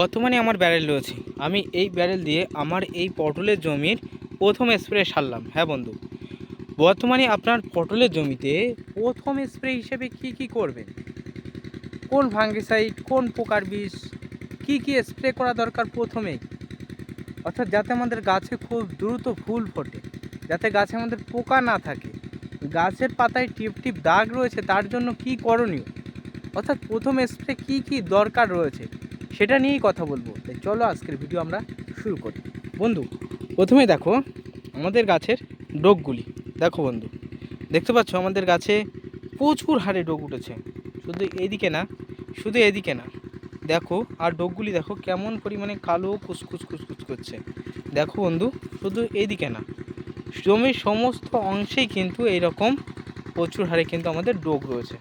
বর্তমানে আমার ব্যারেল রয়েছে। আমি এই ব্যারেল দিয়ে আমার এই পটলের জমির প্রথম স্প্রে সারলাম। হ্যাঁ বন্ধু, বর্তমানে আপনার পটলের জমিতে প্রথম স্প্রে হিসেবে কি কি করবেন? কোন ফাঙ্গিসাইড কোন পোকার বিষ, কি কি স্প্রে করা দরকার প্রথমে? অর্থাৎ যাতে আমাদের গাছে খুব দ্রুত ফুল ফোটে, যাতে গাছে আমাদের পোকা না থাকে। গাছের পাতায় টিপ টিপ দাগ রয়েছে, তার জন্য কি করণীয়? অর্থাৎ প্রথম স্প্রে কি কি দরকার রয়েছে? সেটা নিয়েই কথা বলব। তাই চলো আজকের ভিডিও আমরা শুরু করি। বন্ধু প্রথমে দেখো, আমাদের গাছের ডোগগুলি দেখো বন্ধু, দেখতে পাচ্ছ আমাদের গাছে প্রচুর হারে ডোগ উঠেছে। শুধু এদিকে না, শুধু এদিকে না। দেখো, আর ডোগগুলি দেখো কেমন পরিমাণে কালো কুচকুচ কুচকুচ করছে। দেখো বন্ধু, শুধু এদিকে না। জমির সমস্ত অংশেই কিন্তু এইরকম প্রচুর হারে কিন্তু আমাদের ডোগ রয়েছে।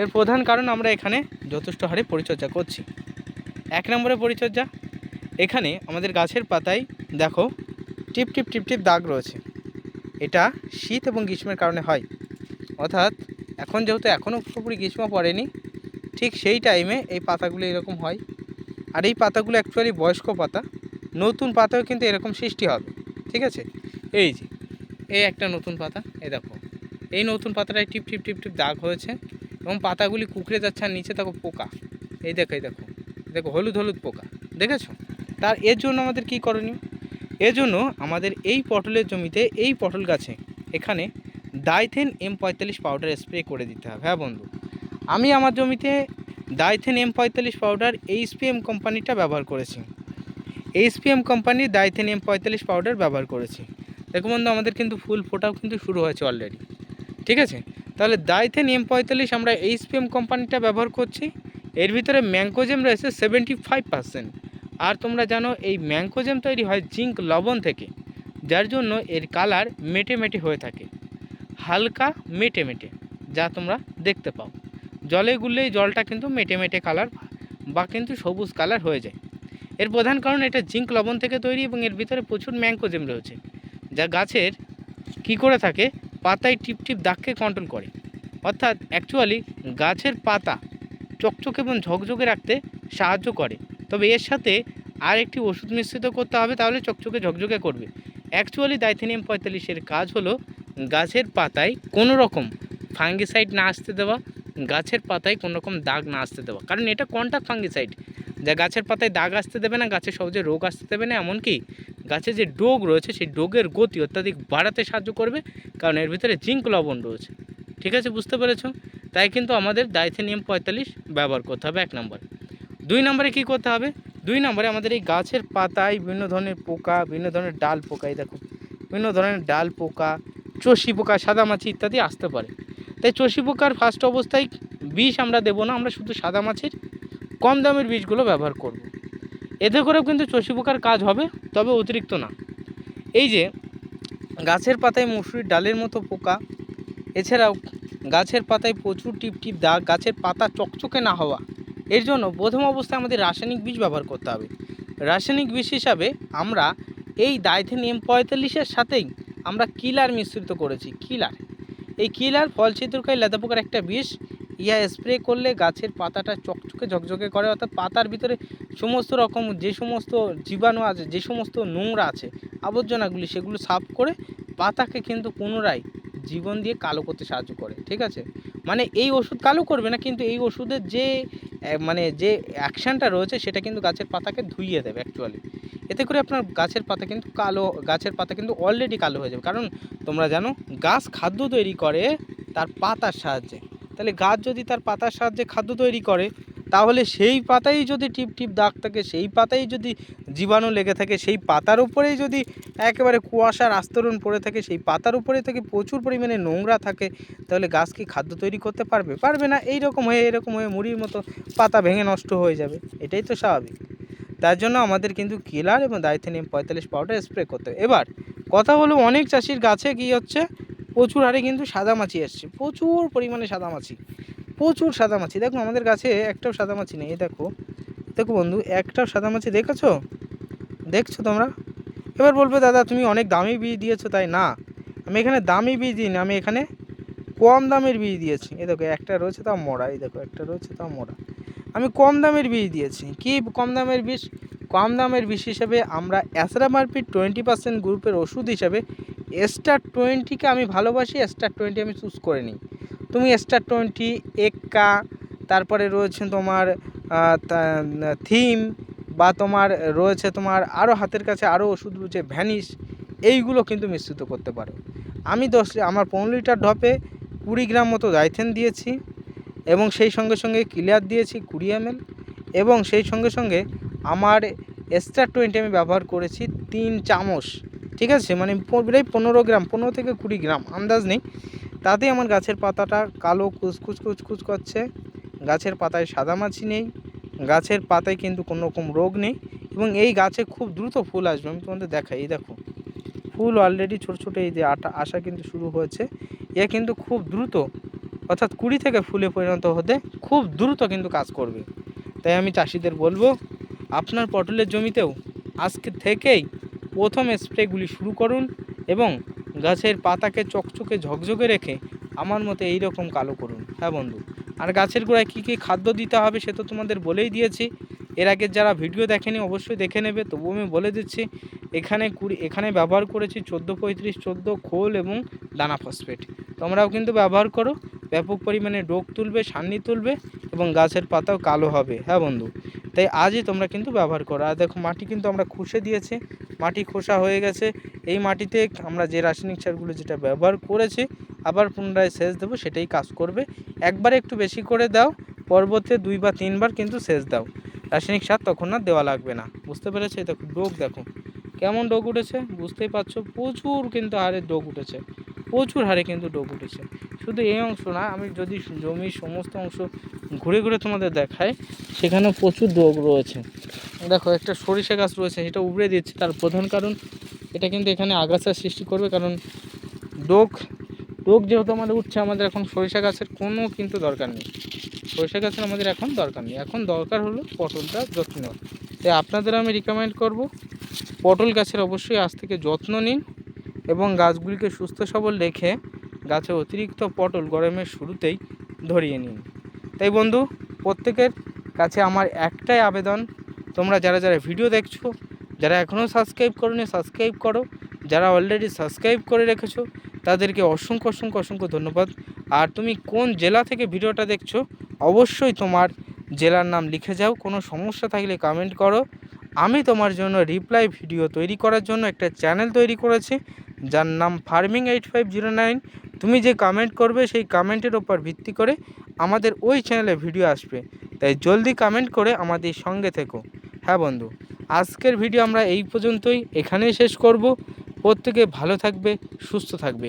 এর প্রধান কারণ আমরা এখানে যথেষ্ট হারে পরিচর্যা করছি। এক নম্বরে পরিচর্যা। এখানে আমাদের গাছের পাতায় দেখো টিপ টিপ টিপ টিপ দাগ রয়েছে। এটা শীত এবং গ্রীষ্মের কারণে হয়। অর্থাৎ এখন যেহেতু এখনও পুরোপুরি গ্রীষ্ম পড়েনি, ঠিক সেই টাইমে এই পাতাগুলো এরকম হয়। আর এই পাতাগুলো অ্যাকচুয়ালি বয়স্ক পাতা, নতুন পাতাও কিন্তু এরকম সৃষ্টি হবে, ঠিক আছে? এই যে, এই একটা নতুন পাতা, এই দেখো। এই নতুন পাতাটায় টিপ টিপ টিপ টিপ দাগ হয়েছে এবং পাতাগুলি কুকড়ে যাচ্ছে আর নিচে দেখো পোকা। এই দেখো এই দেখো। দেখো, হলুদ হলুদ পোকা, দেখেছ? তার এর জন্য আমাদের কি করণীয়? এর জন্য আমাদের এই পটলের জমিতে এই পটল গাছে এখানে ডাইথেন এম পঁয়তাল্লিশ পাউডার স্প্রে করে দিতে হবে হ্যাঁ বন্ধু? আমি আমার জমিতে ডাইথেন এম পঁয়তাল্লিশ পাউডার এইচপিএম কোম্পানিটা ব্যবহার করেছি। এইচপিএম কোম্পানির ডাইথেন এম পঁয়তাল্লিশ পাউডার ব্যবহার করেছি। দেখো বন্ধু, আমাদের কিন্তু ফুল ফোটাও কিন্তু শুরু হয়েছে অলরেডি ঠিক আছে? তাহলে ডাইথেন এম পঁয়তাল্লিশ আমরা এইচপিএম কোম্পানিটা ব্যবহার করছি। এর ভিতরে ম্যাঙ্কোজেম রয়েছে সেভেন্টি ফাইভ পার্সেন্ট আর তোমরা জানো, এই ম্যাঙ্কোজেম তৈরি হয় জিঙ্ক লবণ থেকে, যার জন্য এর কালার মেটে মেটে হয়ে থাকে। হালকা মেটে মেটে, যা তোমরা দেখতে পাও। জলে গুললেই জলটা কিন্তু মেটে মেটে কালার বা কিন্তু সবুজ কালার হয়ে যায়। এর প্রধান কারণ এটা জিঙ্ক লবণ থেকে তৈরি এবং এর ভিতরে প্রচুর ম্যাঙ্কোজেম রয়েছে, যা গাছের কি করে থাকে, পাতায় টিপ টিপ দাগকে কন্ট্রোল করে। অর্থাৎ অ্যাকচুয়ালি গাছের পাতা চকচক এবং ঝকঝকে রাখতে সাহায্য করে। তবে এর সাথে আর একটি ওষুধ মিশ্রিত করতে হবে, তাহলে চকচকে ঝকঝকে করবে। অ্যাকচুয়ালি ডাইথেনিয়াম পঁয়তাল্লিশের কাজ হলো গাছের পাতায় কোনো রকম ফাঙ্গিসাইড না আসতে দেওয়া, গাছের পাতায় কোনো রকম দাগ না আসতে দেওয়া। কারণ এটা কন্টাক্ট ফাঙ্গিসাইড যা গাছের পাতায় দাগ আসতে দেবে না, গাছে সহজে রোগ আসতে দেবে না, এমনকি গাছে যে ডোগ রয়েছে, সেই ডোগের গতি অত্যাধিক বাড়াতে সাহায্য করবে, কারণ এর ভিতরে জিঙ্ক লবণ রয়েছে। ঠিক আছে, বুঝতে পেরেছ? তাই কিন্তু আমাদের ডাইথেনিয়াম পঁয়তাল্লিশ ব্যবহার করতে হবে এক নম্বর। দুই নম্বরে কি করতে হবে? দুই নম্বরে আমাদের এই গাছের পাতায় বিভিন্ন ধরনের পোকা, বিভিন্ন ধরনের ডাল পোকা, এই দেখো, বিভিন্ন ধরনের ডাল পোকা, চষি পোকা সাদামাছি ইত্যাদি আসতে পারে। তাই চষি পোকার ফার্স্ট অবস্থায় বিষ আমরা দেবো না, আমরা শুধু সাদা মাছির কম দামের বীজগুলো ব্যবহার করব। এতে করেও কিন্তু চষি পোকার কাজ হবে, তবে অতিরিক্ত না। এই যে গাছের পাতায় মসুরির ডালের মতো পোকা, এছাড়াও গাছের পাতায় প্রচুর টিপ টিপ দাগ, গাছের পাতা চকচকে না হওয়া। এর জন্য প্রথম অবস্থায় আমাদের রাসায়নিক বীজ ব্যবহার করতে হবে। রাসায়নিক বিষ হিসাবে আমরা এই ডাইথেন এম পঁয়তাল্লিশের সাথেই আমরা কিলার মিশ্রিত করেছি, কিলার। এই কিলার ফল ছিদ্রকারী লেদা পোকার একটা বিষ ইহা স্প্রে করলে গাছের পাতাটা চকচকে ঝকঝকে করে, অর্থাৎ পাতার ভিতরে সমস্ত রকম যে সমস্ত জীবাণু আছে, যে সমস্ত নোংরা আছে, আবর্জনাগুলি সেগুলো সাফ করে পাতাকে কিন্তু পুনরায় জীবন দিয়ে কালো করতে সাহায্য করে, ঠিক আছে? মানে এই ওষুধ কালো করবে না, কিন্তু এই ওষুধের যে মানে যে অ্যাকশানটা রয়েছে, সেটা কিন্তু গাছের পাতাকে ধুইয়ে দেবে অ্যাকচুয়ালি এতে করে আপনার গাছের পাতা কিন্তু কালো, গাছের পাতা কিন্তু অলরেডি কালো হয়ে যাবে। কারণ তোমরা জানো, গাছ খাদ্য তৈরি করে তার পাতার সাহায্যে। তাহলে গাছ যদি তার পাতার সাহায্যে খাদ্য তৈরি করে তাহলে সেই পাতায় যদি টিপ টিপ দাগ থাকে, সেই পাতায় যদি জীবাণু লেগে থাকে, সেই পাতার উপরেই যদি একেবারে কুয়াশার আস্তরণ পড়ে থাকে, সেই পাতার উপরে থেকে প্রচুর পরিমাণে নোংরা থাকে, তাহলে গাছ কি খাদ্য তৈরি করতে পারবে? পারবে না এই রকম হয়ে, এরকম হয়ে মুড়ির মতো পাতা ভেঙে নষ্ট হয়ে যাবে। এটাই তো স্বাভাবিক। তার জন্য আমাদের কিন্তু কিলার এবং দাইথেনিয়াম পঁয়তাল্লিশ পাউডার স্প্রে করতে হবে। এবার, কথা হলো অনেক চাষির গাছে কি হচ্ছে? প্রচুর হারে কিন্তু সাদামাছি এসছে প্রচুর পরিমাণে সাদামাছি। প্রচুর সাদামাছি। দেখো আমাদের গাছে একটাও সাদামাছি নেই দেখো। দেখো বন্ধু, একটাও সাদামাছি দেখেছ? দেখছ তোমরা? এবার বলবে, দাদা, তুমি অনেক দামি বীজ দিয়েছ, তাই না? আমি এখানে দামি বীজ দিই না আমি এখানে কম দামের বীজ দিয়েছি। এই দেখো, একটা রয়েছে তাও মরা, এই দেখো, একটা রয়েছে তাও মরা। আমি কম দামের বীজ দিয়েছি। কি কম দামের বীজ? কম দামের বীজ হিসেবে আমরা অ্যাসরামারপি টোয়েন্টি পার্সেন্ট গ্রুপের ওষুধ হিসাবে স্টার টোয়েন্টিকে আমি ভালোবাসি স্টার টোয়েন্টি আমি চুজ করে নিই। তুমি স্টার টোয়েন্টি এক্কা তারপরে রয়েছে তোমার থিম বা তোমার, রয়েছে তোমার আরও হাতের কাছে আরও ওষুধ রয়েছে ভ্যানিশ এইগুলো কিন্তু মিশ্রিত করতে পারো। আমি দশ, আমার পনেরো লিটার ঢপে কুড়ি গ্রাম মতো দাইথেন দিয়েছি এবং সেই সঙ্গে সঙ্গে ক্লিয়ার দিয়েছি কুড়ি এম এবং সেই সঙ্গে সঙ্গে আমার স্টার টোয়েন্টি আমি ব্যবহার করেছি তিন চামচ, ঠিক আছে? মানে প্রায় পনেরো গ্রাম, পনেরো থেকে কুড়ি গ্রাম, আন্দাজ নেই। তাতে আমার গাছের পাতাটা কালো কুচকুচ কুচকুচ করছে। গাছের পাতায় সাদামাছি নেই। গাছের পাতায় কিন্তু কোনো রকম রোগ নেই এবং এই গাছে খুব দ্রুত ফুল আসবে। আমি তোমাদের দেখাই দেখো। ফুল অলরেডি ছোটো ছোটো এই যে আটা আসা কিন্তু শুরু হয়েছে। এ কিন্তু খুব দ্রুত, অর্থাৎ কুড়ি থেকে ফুলে পরিণত হতে খুব দ্রুত কিন্তু কাজ করবে। তাই আমি চাষিদের বলব, আপনার পটলের জমিতেও আজকে থেকেই প্রথম স্প্রেগুলি শুরু করুন এবং গাছের পাতাকে চকচকে ঝকঝকে রেখে আমার মতে এই রকম কালো করুন। হ্যাঁ বন্ধু? আর গাছের গোড়ায় কী কী খাদ্য দিতে হবে সে তো তোমাদের বলেই দিয়েছি। এর আগে যারা ভিডিও দেখেনি অবশ্যই দেখে নেবে। তবুও আমি বলে দিচ্ছি, এখানে কুড়ি, এখানে ব্যবহার করেছি চোদ্দ পঁয়ত্রিশ, চোদ্দ খোল এবং দানা ফসফেট। তোমরাও কিন্তু ব্যবহার করো। ব্যাপক পরিমাণে ডোক তুলবে, সান্নি তুলবে এবং গাছের পাতাও কালো হবে হ্যাঁ বন্ধু? তাই আজই তোমরা কিন্তু ব্যবহার করো। আর দেখো, মাটি কিন্তু আমরা খুশে দিয়েছি, মাটি খোসা হয়ে গেছে। এই মাটিতে আমরা যে রাসায়নিক সারগুলো যেটা ব্যবহার করেছি, আবার পুনরায় সেচ দেবো, সেটাই কাজ করবে। একবার একটু বেশি করে দাও পর্বতে দুই বা তিনবার কিন্তু সেচ দাও। রাসায়নিক সার তখন আর দেওয়া লাগবে না। বুঝতে পেরেছে? দেখো, ডোক দেখো। কেমন ডোক উঠেছে? বুঝতেই পারছ? প্রচুর কিন্তু হারে ডোক উঠেছে। প্রচুর হারে কিন্তু ডোক উঠেছে। শুধু এই অংশ না, আমি যদি জমির সমস্ত অংশ ঘুরে ঘুরে তোমাদের দেখায় সেখানে প্রচুর ডোক রয়েছে। দেখো, একটা সরিষা গাছ রয়েছে, সেটা উবড়ে দিচ্ছে। তার প্রধান কারণ, এটা কিন্তু এখানে আগাছার সৃষ্টি করবে, কারণ ডোক ডোক যেহেতু আমাদের উঠছে, আমাদের এখন সরিষা গাছের কোনো কিন্তু দরকার নেই। সরিষা গাছের আমাদের এখন দরকার নেই। এখন দরকার হলো পটলটা যত্ন। তাই আপনাদের আমি রিকমেন্ড করব, পটল গাছের অবশ্যই আজ থেকে যত্ন নিন এবং গাছগুলিকে সুস্থ সবল রেখে গাছে অতিরিক্ত পটল গরমের শুরুতেই ধরিয়ে নিন। তাই বন্ধু, প্রত্যেকের কাছে আমার একটাই আবেদন, তোমরা যারা যারা ভিডিও দেখছ, যারা এখনও সাবস্ক্রাইব করোনি সাবস্ক্রাইব করো। যারা অলরেডি সাবস্ক্রাইব করে রেখেছো, তাদেরকে অসংখ্য অসংখ্য অসংখ্য ধন্যবাদ। আর তুমি কোন জেলা থেকে ভিডিওটা দেখছ, অবশ্যই তোমার জেলার নাম লিখে যাও। কোনো সমস্যা থাকলে কমেন্ট করো। আমি তোমার জন্য রিপ্লাই ভিডিও তৈরি করার জন্য একটা চ্যানেল তৈরি করেছি, যার নাম farming eight five zero nine তুমি যে কমেন্ট করবে, সেই কমেন্টের ওপর ভিত্তি করে আমাদের ওই চ্যানেলে ভিডিও আসবে। তাই জলদি কমেন্ট করে আমাদের সঙ্গে থেকো। হ্যাঁ বন্ধু, আজকের ভিডিও আমরা এই পর্যন্তই। এখানেই শেষ করব। প্রত্যেকে ভালো থাকবে, সুস্থ থাকবে।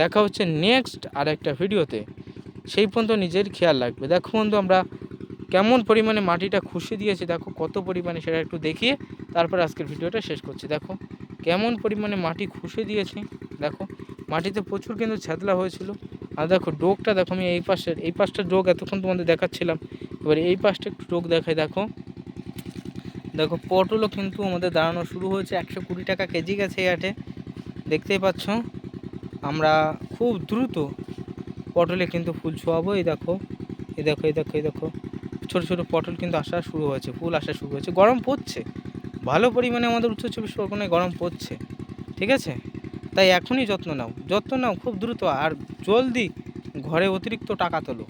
দেখা হচ্ছে নেক্সট আর একটা ভিডিওতে সেই পর্যন্ত নিজের খেয়াল রাখবে। দেখো বন্ধু, আমরা কেমন পরিমাণে মাটিটা খুশি দিয়েছি। দেখো কত পরিমাণে সেটা একটু দেখিয়ে তারপর আজকের ভিডিওটা শেষ করছি। দেখো কেমন পরিমাণে মাটি খুশি দিয়েছি। দেখো মাটিতে প্রচুর কিন্তু ছ্যাদলা হয়েছিল। আর দেখো ডোকটা দেখো, আমি এই পাশের, এই পাশটা ডোক এতক্ষণ তোমাদের দেখাচ্ছিলাম। এবার এই পাশটা একটু ডোক দেখাই, দেখো। দেখো, পটলও কিন্তু আমাদের দাঁড়ানো শুরু হয়েছে একশো কুড়ি টাকা কেজি গেছে এই দেখতেই পাচ্ছ, আমরা খুব দ্রুত পটলে কিন্তু ফুল ছোয়াবো, এই দেখো। এই দেখো এই দেখো এই দেখো। ছোটো ছোটো পটল কিন্তু আসা শুরু হয়েছে, ফুল আসা শুরু হয়েছে। গরম পড়ছে, ভালো পরিমাণে আমাদের উত্তর চব্বিশ পরগনায় গরম পড়ছে, ঠিক আছে? তাই এখনই যত্ন নাও। যত্ন নাও, খুব দ্রুত। আর জলদি ঘরে অতিরিক্ত টাকা তোলো।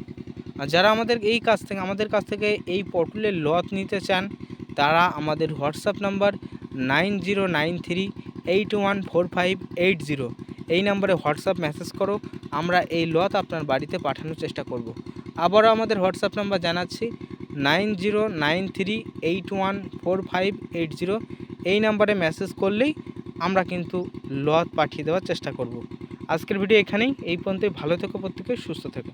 আর যারা আমাদের এই কাছ থেকে, আমাদের কাছ থেকে এই পটলের লত নিতে চান, তারা আমাদের WhatsApp number nine zero nine three eight one four five eight zero. এই নাম্বারে হোয়াটসঅ্যাপ মেসেজ করো, আমরা এই লত আপনার বাড়িতে পাঠানোর চেষ্টা করব। আবারও আমাদের হোয়াটসঅ্যাপ নাম্বার জানাচ্ছি, nine zero nine three eight one four five eight zero. এই নাম্বারে মেসেজ করলেই আমরা কিন্তু লত পাঠিয়ে দেওয়ার চেষ্টা করব। আজকের ভিডিও এখানেই। এই পর্যন্তই। ভালো থেকো, প্রত্যেকে সুস্থ থেকো।